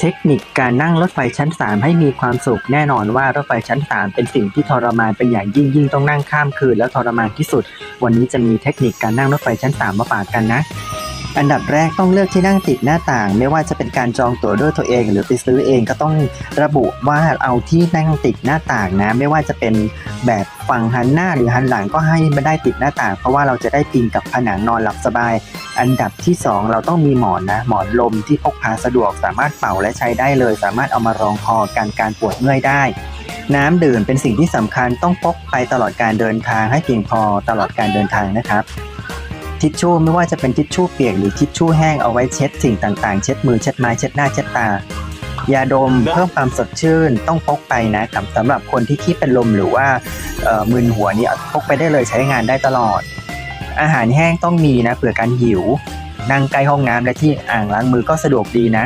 เทคนิคการนั่งรถไฟชั้น 3 ให้มีความสุขแน่นอนว่ารถไฟชั้น 3 เป็นสิ่งที่ทรมานเป็นอย่างยิ่งยิ่งต้องนั่งข้ามคืนแล้วทรมานที่สุด วันนี้จะมีเทคนิคการนั่งรถไฟชั้น 3 มาฝากกันนะ อันดับแรกต้องเลือกที่นั่งติดหน้าต่าง ไม่ว่าจะเป็นการจองตั๋วด้วยตัวเอง หรือไปซื้อเองก็ต้องระบุว่าเอาที่นั่งติดหน้าต่างนะ ไม่ว่าจะเป็นแบบฝั่งหันหน้าหรือหันหลังก็ให้ไม่ได้ติดหน้าต่าง เพราะว่าเราจะได้พิงกับผนังนอนหลับสบาย อันดับที่ 2 เราต้องมีหมอนนะ หมอนลมที่พกพาสะดวกสามารถเป่าและใช้ได้เลย สามารถเอามารองคอกันการปวดเมื่อยได้น้ำดื่มเป็นสิ่งที่สำคัญต้องพกไปตลอดการเดินทางให้เพียงพอตลอดการเดินทางนะครับ ทิชชู่ไม่ว่าจะเป็นทิชชู่เปียกหรือทิชชู่แห้งเอาไว้เช็ดสิ่งต่างๆ เช็ดมือเช็ดไม้เช็ดหน้าเช็ดตายาดมเพิ่มความสดชื่นต้องพกไปนะครับสำหรับคนที่ขี้เป็นลมหรือว่าเอ่อมึนหัวนี่เอาพกไปได้เลยใช้งานได้ตลอด อาหารแห้งต้องมีนะเผื่อการหิวนั่งใกล้ห้องน้ำและที่อ่างล้างมือก็สะดวกดีนะ